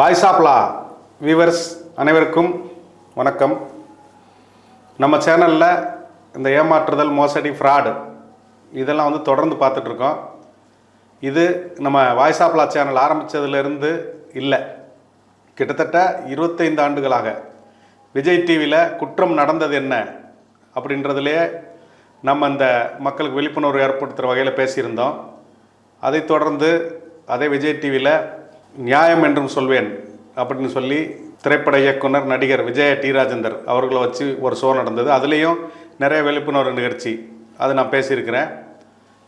Voice ஆப்லா viewers அனைவருக்கும் வணக்கம். நம்ம சேனலில் இந்த ஏமாற்றுதல் மோசடி ஃப்ராடு இதெல்லாம் வந்து தொடர்ந்து பார்த்துட்ருக்கோம். இது நம்ம வாய்ஸ் ஆப்லா சேனல் ஆரம்பித்ததுலேருந்து இல்லை. கிட்டத்தட்ட இருபத்தைந்து ஆண்டுகளாக விஜய் டிவியில் குற்றம் நடந்தது என்ன அப்படின்றதுலேயே நம்ம இந்த மக்களுக்கு விழிப்புணர்வு ஏற்படுத்துகிற வகையில் பேசியிருந்தோம். அதைத் தொடர்ந்து அதே விஜய் டிவியில் நியாயம் என்றும் சொல்வேன் அப்படின்னு சொல்லி திரைப்பட இயக்குனர் நடிகர் விஜய டி. ராஜேந்தர் அவர்களை வச்சு ஒரு ஷோ நடந்தது. அதுலேயும் நிறைய விழிப்புணர்வு நிகழ்ச்சி. அது நான் பேசியிருக்கிறேன்.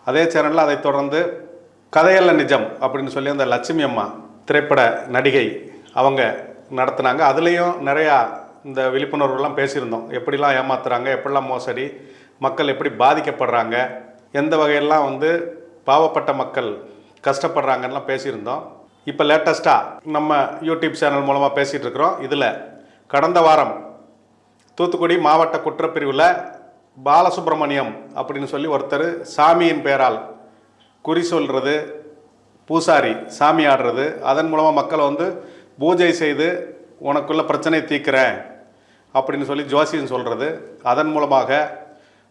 அதே சேனலில் அதை தொடர்ந்து கதையல்ல நிஜம் அப்படின்னு சொல்லி அந்த லட்சுமி அம்மா திரைப்பட நடிகை அவங்க நடத்துனாங்க. அதுலேயும் நிறையா இந்த விழிப்புணர்வுலாம் பேசியிருந்தோம். எப்படிலாம் ஏமாத்துறாங்க எப்படிலாம் மோசடி மக்கள் எப்படி பாதிக்கப்படுறாங்க எந்த வகையெல்லாம் வந்து பாவப்பட்ட மக்கள் கஷ்டப்படுறாங்கலாம் பேசியிருந்தோம். இப்போ லேட்டஸ்ட்டாக நம்ம யூடியூப் சேனல் மூலமாக பேசிகிட்டு இருக்கிறோம் இதில் கடந்த வாரம் தூத்துக்குடி மாவட்ட குற்றப்பிரிவில் பாலசுப்ரமணியம் அப்படின்னு சொல்லி ஒருத்தர் சாமியின் பெயரால் குறி சொல்கிறது பூசாரி சாமி ஆடுறது அதன் மூலமாக மக்களை வந்து பூஜை செய்து உனக்குள்ள பிரச்சனையை தீர்க்கிறேன் அப்படின்னு சொல்லி ஜோசியன் சொல்கிறது அதன் மூலமாக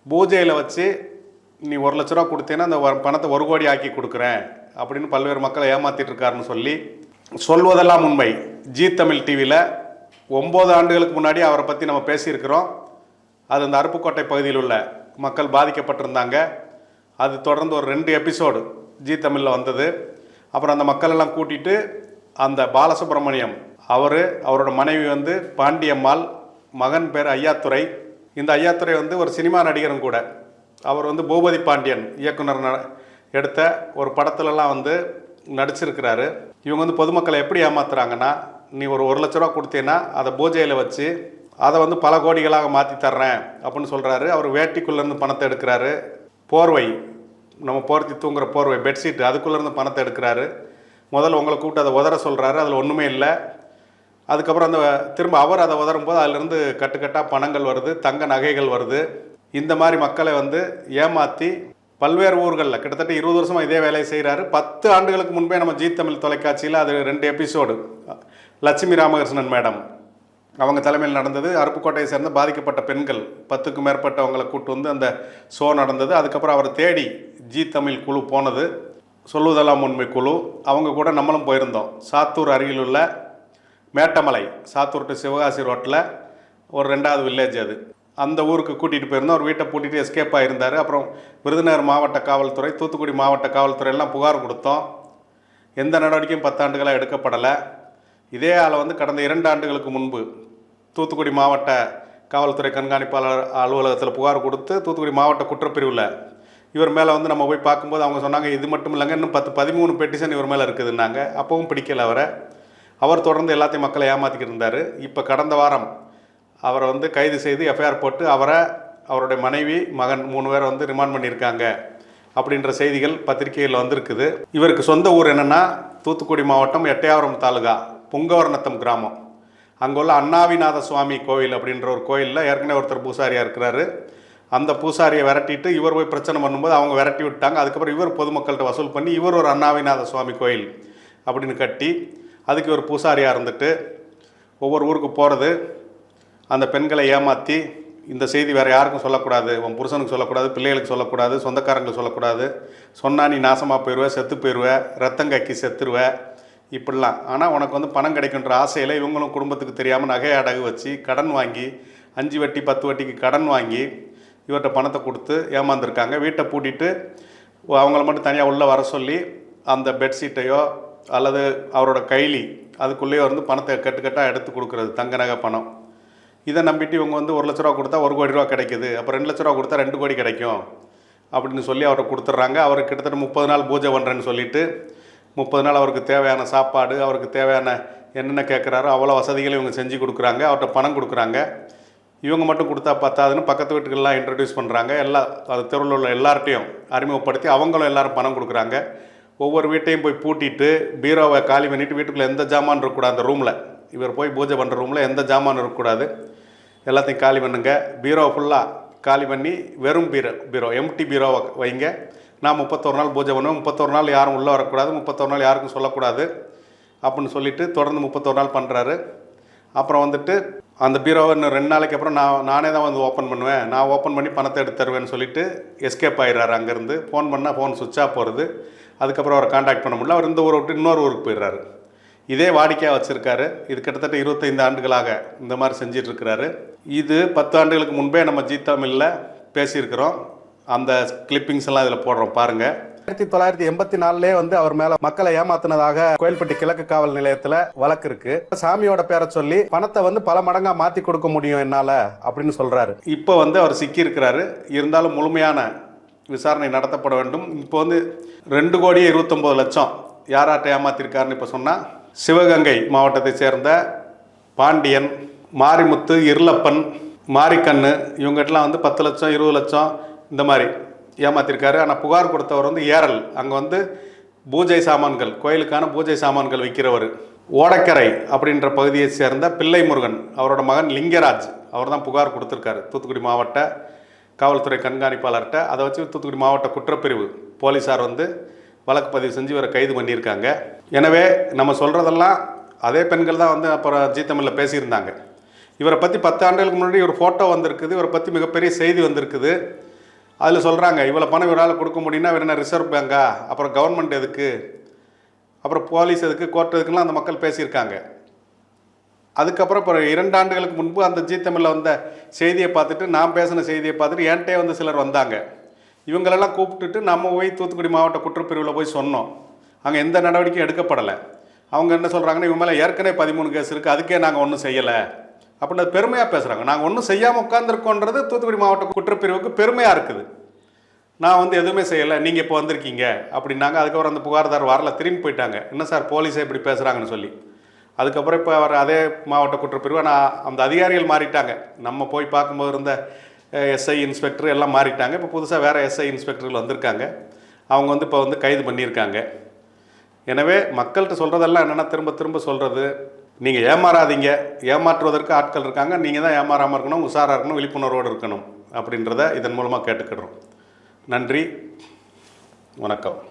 பூஜையில் வச்சு நீ ஒரு லட்ச ரூபா கொடுத்தீங்கன்னா அந்த பணத்தை ஒரு கோடி ஆக்கி கொடுக்குறேன். அப்படின்னு பல்வேறு மக்களை ஏமாத்திட்டு இருக்காருன்னு சொல்லி சொல்வதெல்லாம் உண்மை. ஜி தமிழ் டிவியில் ஒம்பது ஆண்டுகளுக்கு முன்னாடி அவரை பற்றி நம்ம பேசியிருக்கிறோம். அது அந்த அருப்புக்கோட்டை பகுதியில் உள்ள மக்கள் பாதிக்கப்பட்டிருந்தாங்க. அது தொடர்ந்து ஒரு ரெண்டு எபிசோடு ஜி தமிழில் வந்தது. அப்புறம் அந்த மக்களெல்லாம் கூட்டிட்டு அந்த பாலசுப்ரமணியம் அவர் அவரோட மனைவி வந்து பாண்டியம்மாள் மகன் பேர் ஐயாத்துறை இந்த ஐயாத்துறை வந்து ஒரு சினிமா நடிகரும் கூட. அவர் வந்து பூபதி பாண்டியன் இயக்குனர் ந- எடுத்த ஒரு படத்துலலாம் வந்து நடிச்சிருக்கிறாரு. இவங்க வந்து பொதுமக்களை எப்படி ஏமாத்துறாங்கன்னா நீ ஒரு ஒரு லட்ச ரூபா கொடுத்தீங்கன்னா அதை பூஜையில் வச்சு அதை வந்து பல கோடிகளாக மாற்றி தர்றேன் அப்படின்னு சொல்கிறாரு அவர் வேட்டிக்குள்ளேருந்து பணத்தை எடுக்கிறாரு. போர்வை நம்ம போர்த்தி தூங்குற போர்வை பெட்ஷீட் அதுக்குள்ளேருந்து பணத்தை எடுக்கிறாரு. முதல்ல உங்களை கூப்பிட்டு அதை உதற சொல்கிறாரு அதில் ஒன்றுமே இல்லை. அதுக்கப்புறம் அந்த திரும்ப அவர் அதை உதறும் போது அதிலிருந்து கட்டுக்கட்டாக பணங்கள் வருது தங்க நகைகள் வருது. இந்த மாதிரி மக்களை வந்து ஏமாற்றி பல்வேறு ஊர்களில் கிட்டத்தட்ட இருபது வருஷமாக இதே வேலையை செய்கிறாரு. பத்து ஆண்டுகளுக்கு முன்பே நம்ம ஜீ தமிழ் தொலைக்காட்சியில் அது ரெண்டு எபிசோடு. லட்சுமி ராமகிருஷ்ணன் மேடம். அவங்க தலைமையில் நடந்தது. அருப்புக்கோட்டையை சேர்ந்த பாதிக்கப்பட்ட பெண்கள் பத்துக்கும் மேற்பட்டவங்களை கூட்டு வந்து அந்த ஷோ நடந்தது. அதுக்கப்புறம் அவரை தேடி ஜி தமிழ் குழு போனது. சொல்லுவதெல்லாம் உண்மை குழு. அவங்க கூட நம்மளும் போயிருந்தோம். சாத்தூர் அருகில் உள்ள மேட்டமலை சாத்தூர் டு சிவகாசி ரோட்டில் ஒரு ரெண்டாவது வில்லேஜ் அது. அந்த ஊருக்கு கூட்டிகிட்டு போயிருந்தோம். அவர் வீட்டை பூட்டிட்டு எஸ்கேப் ஆகியிருந்தார் அப்புறம் விருதுநகர் மாவட்ட காவல்துறை தூத்துக்குடி மாவட்ட காவல்துறையெல்லாம் புகார் கொடுத்தோம். எந்த நடவடிக்கையும் பத்தாண்டுகளாக எடுக்கப்படலை. இதே ஆளை வந்து கடந்த இரண்டு ஆண்டுகளுக்கு முன்பு தூத்துக்குடி மாவட்ட காவல்துறை கண்காணிப்பாளர் அலுவலகத்தில் புகார் கொடுத்து தூத்துக்குடி மாவட்ட குற்றப்பிரிவில் இவர் மேலே வந்து நம்ம போய் பார்க்கும்போது அவங்க சொன்னாங்க இது மட்டும் இல்லைங்க இன்னும் பத்து பதிமூணு பெட்டிஷன் இவர் மேலே இருக்குதுன்னாங்க. அப்பவும் பிடிக்கல அவரை. அவர் தொடர்ந்து எல்லாத்தையும் மக்களை ஏமாற்றிக்கிட்டு இருந்தார். இப்போ கடந்த வாரம் அவரை வந்து கைது செய்து எஃப்ஐஆர் போட்டு அவரை அவருடைய மனைவி மகன் மூணு பேரை வந்து ரிமாண்ட் பண்ணியிருக்காங்க அப்படின்ற செய்திகள் பத்திரிகையில் வந்திருக்குது. இவருக்கு சொந்த ஊர் என்னென்னா தூத்துக்குடி மாவட்டம் எட்டையாவரம் தாலுகா புங்கவர்ணத்தம் கிராமம். அங்குள்ள அண்ணாவிநாத சுவாமி கோவில் அப்படின்ற ஒரு கோயிலில் ஏற்கனவே ஒருத்தர் பூசாரியாக இருக்கிறாரு. அந்த பூசாரியை விரட்டிட்டு இவர் போய் பிரச்சனை பண்ணும்போது அவங்க விரட்டி விட்டாங்க. அதுக்கப்புறம் இவர் பொதுமக்கள்கிட்ட வசூல் பண்ணி இவர் ஒரு அண்ணாவிநாத சுவாமி கோயில் அப்படின்னு கட்டி அதுக்கு இவர் பூசாரியாக இருந்துட்டு ஒவ்வொரு ஊருக்கு போகிறது அந்த பெண்களை ஏமாற்றி இந்த செய்தி வேறு யாருக்கும் சொல்லக்கூடாது உன் புருஷனுக்கு சொல்லக்கூடாது பிள்ளைகளுக்கு சொல்லக்கூடாது சொந்தக்காரங்களுக்கு சொல்லக்கூடாது. சொன்னா நீ நாசமாக போயிடுவேன் செத்து போயிடுவேன் ரத்தம் கக்கி செத்துருவ இப்படிலாம். ஆனால் உனக்கு வந்து பணம் கிடைக்குன்ற ஆசையில் இவங்களும் குடும்பத்துக்கு தெரியாமல் நகை அடகு வச்சு கடன் வாங்கி அஞ்சு வட்டி பத்து வட்டிக்கு கடன் வாங்கி இவர்கிட்ட பணத்தை கொடுத்து ஏமாந்துருக்காங்க. வீட்டை பூட்டிட்டு அவங்கள மட்டும் தனியாக உள்ளே வர சொல்லி அந்த பெட்ஷீட்டையோ அல்லது அவரோட கைலி அதுக்குள்ளேயோ வந்து பணத்தை கட்டுக்கட்டாக எடுத்து கொடுக்குறது தங்க நகை பணம். இதை நம்பிட்டு இவங்க வந்து ஒரு லட்ச ரூபா கொடுத்தா ஒரு கோடி ரூபா கிடைக்குது. அப்போ ரெண்டு லட்ச ரூபா கொடுத்தா ரெண்டு கோடி கிடைக்கும். அப்படின்னு சொல்லி அவரை கொடுத்துட்றாங்க அவருக்கு கிட்டத்தட்ட முப்பது நாள் பூஜை பண்ணுறேன்னு சொல்லிட்டு முப்பது நாள் அவருக்கு தேவையான சாப்பாடு அவருக்கு தேவையான என்னென்ன கேட்குறாரோ அவ்வளோ வசதிகளை இவங்க செஞ்சு கொடுக்குறாங்க. அவர்கிட்ட பணம் கொடுக்குறாங்க. இவங்க மட்டும் கொடுத்தா பத்தாதுன்னு பக்கத்து வீட்டுக்கெல்லாம் இன்ட்ரடியூஸ் பண்ணுறாங்க எல்லா அது தெருவில் உள்ள எல்லார்ட்டையும் அறிமுகப்படுத்தி அவங்களும் எல்லாரும் பணம் கொடுக்குறாங்க. ஒவ்வொரு வீட்டையும் போய் பூட்டிட்டு பீரோவை காலி பண்ணிவிட்டு வீட்டுக்குள்ளே எந்த ஜாமான் இருக்கக்கூடாது அந்த ரூமில் இவர் போய் பூஜை பண்ணுற ரூமில் எந்த ஜாமான் இருக்கக்கூடாது. எல்லாத்தையும் காலி பண்ணுங்க. பீரோ ஃபுல்லாக காலி பண்ணி வெறும் பீரோ பீரோ எம்டி பீரோவை வைங்க. நான் முப்பத்தொரு நாள் பூஜை பண்ணுவேன். முப்பத்தொரு நாள் யாரும் உள்ளே வரக்கூடாது. முப்பத்தொரு நாள் யாருக்கும் சொல்லக்கூடாது. அப்படின்னு சொல்லிவிட்டு தொடர்ந்து முப்பத்தொரு நாள் பண்ணுறாரு அப்புறம் வந்துட்டு அந்த பீரோவை இன்னும் ரெண்டு நாளைக்கு அப்புறம் நான் நானே தான் வந்து ஓப்பன் பண்ணுவேன். நான் ஓப்பன் பண்ணி பணத்தை எடுத்து தருவேன்னு சொல்லிட்டு எஸ்கேப் ஆயிடுறாரு அங்கேருந்து. ஃபோன் பண்ணால் ஃபோன் சுவிட்ச் ஆஃப் போகிறது அதுக்கப்புறம் அவரை காண்டாக்ட் பண்ண முடியல. அவர் இந்த ஊரை விட்டு இன்னொரு ஊருக்கு போயிடுறாரு. இதே வாடிக்கையாக வச்சுருக்காரு. இது கிட்டத்தட்ட இருபத்தைந்து ஆண்டுகளாக இந்த மாதிரி செஞ்சிட்டு இருக்கிறாரு இது பத்து ஆண்டுகளுக்கு முன்பே நம்ம ஜி தமிழில் பேசியிருக்கிறோம். அந்த கிளிப்பிங்ஸ் எல்லாம் இதில் போடுறோம் பாருங்கள் ஆயிரத்தி தொள்ளாயிரத்தி எண்பத்தி நாலுலேயே வந்து அவர் மேல மக்களை ஏமாத்தினதாக கோயில்பட்டி கிழக்கு காவல் நிலையத்துல வழக்கு இருக்கு. சாமியோட பேரை சொல்லி பணத்தை வந்து பல மடங்கா மாத்தி கொடுக்க முடியும் என்னால அப்படின்னு சொல்றாரு. இப்போ வந்து அவர் சிக்கி இருக்கிறாரு இருந்தாலும் முழுமையான விசாரணை நடத்தப்பட வேண்டும். இப்போ வந்து ரெண்டு கோடி இருபத்தொம்போது லட்சம் யாராட்ட ஏமாத்திருக்காருன்னு இப்போ சொன்னால் சிவகங்கை மாவட்டத்தை சேர்ந்த பாண்டியன் மாரிமுத்து இருளப்பன் மாரிக்கண்ணு இவங்ககிட்டலாம் வந்து பத்து லட்சம் இருபது லட்சம் இந்த மாதிரி ஏமாத்திருக்காரு. ஆனால் புகார் கொடுத்தவர் வந்து ஏரல். அங்கே வந்து பூஜை சாமான்கள் கோயிலுக்கான பூஜை சாமான்கள் விற்கிறவர் ஓடக்கரை அப்படின்ற பகுதியை சேர்ந்த பிள்ளை முருகன் அவரோட மகன் லிங்கராஜ் அவர் தான் புகார் கொடுத்துருக்காரு. தூத்துக்குடி மாவட்ட காவல்துறை கண்காணிப்பாளர்கிட்ட. அதை வச்சு தூத்துக்குடி மாவட்ட குற்றப்பிரிவு போலீஸார் வந்து வழக்கு பதிவு செஞ்சு இவரை கைது பண்ணியிருக்காங்க. எனவே நம்ம சொல்கிறதெல்லாம் அதே பெண்கள் தான் வந்து அப்புறம் ஜீ தமிழில் பேசியிருந்தாங்க. இவரை பற்றி பத்து ஆண்டுகளுக்கு முன்னாடி ஒரு ஃபோட்டோ வந்திருக்குது. இவரை பற்றி மிகப்பெரிய செய்தி வந்திருக்குது. அதில் சொல்கிறாங்க இவ்வளோ பணம் இவரால் கொடுக்க முடியும்னா வேறு என்ன ரிசர்வ் பேங்கா அப்புறம் கவர்மெண்ட் எதுக்கு? அப்புறம் போலீஸ் எதுக்கு? கோர்ட் எதுக்குலாம் அந்த மக்கள் பேசியிருக்காங்க. அதுக்கப்புறம் இப்போ இரண்டு ஆண்டுகளுக்கு முன்பு அந்த ஜீ தமிழில் வந்த செய்தியை பார்த்துட்டு நான் பேசின செய்தியை பார்த்துட்டு என்கிட்டே வந்து சிலர் வந்தாங்க. இவங்களெல்லாம் கூப்பிட்டுட்டு நம்ம போய் தூத்துக்குடி மாவட்ட குற்றப்பிரிவில் போய் சொன்னோம். அங்கே எந்த நடவடிக்கையும் எடுக்கப்படலை. அவங்க என்ன சொல்கிறாங்கன்னா இவங்க மேலே ஏற்கனவே பதிமூணு கேஸ் இருக்குது அதுக்கே நாங்கள் ஒன்றும் செய்யலை. அப்படின்னு பெருமையாக பேசுகிறாங்க நாங்கள் ஒன்றும் செய்யாமல் உட்காந்துருக்கோன்றது தூத்துக்குடி மாவட்ட குற்றப்பிரிவுக்கு பெருமையாக இருக்குது. நான் வந்து எதுவுமே செய்யலை. நீங்கள் இப்போ வந்திருக்கீங்க. அப்படின்னாங்க. அதுக்கப்புறம் அந்த புகார்தார் வரல. திரும்பி போயிட்டாங்க. என்ன சார் போலீஸே இப்படி பேசுகிறாங்கன்னு சொல்லி. அதுக்கப்புறம் இப்போ அவர் அதே மாவட்ட குற்றப்பிரிவு ஆனால் அந்த அதிகாரிகள் மாறிட்டாங்க. நம்ம போய் பார்க்கும்போது இருந்த எஸ்ஐ இன்ஸ்பெக்டர் எல்லாம் மாறிட்டாங்க. இப்போ புதுசாக வேறு எஸ்ஐ இன்ஸ்பெக்டர்கள் வந்திருக்காங்க. அவங்க வந்து இப்போ வந்து கைது பண்ணியிருக்காங்க. எனவே மக்கள்கிட்ட சொல்கிறதெல்லாம் என்னென்னா திரும்ப திரும்ப சொல்கிறது நீங்கள் ஏமாறாதீங்க. ஏமாற்றுவதற்கு ஆட்கள் இருக்காங்க. நீங்கள் தான் ஏமாறாமல் இருக்கணும் உஷாராக இருக்கணும் விழிப்புணர்வோடு இருக்கணும் அப்படின்றத இதன் மூலமாக கேட்டுக்கிடுறோம். நன்றி. வணக்கம்.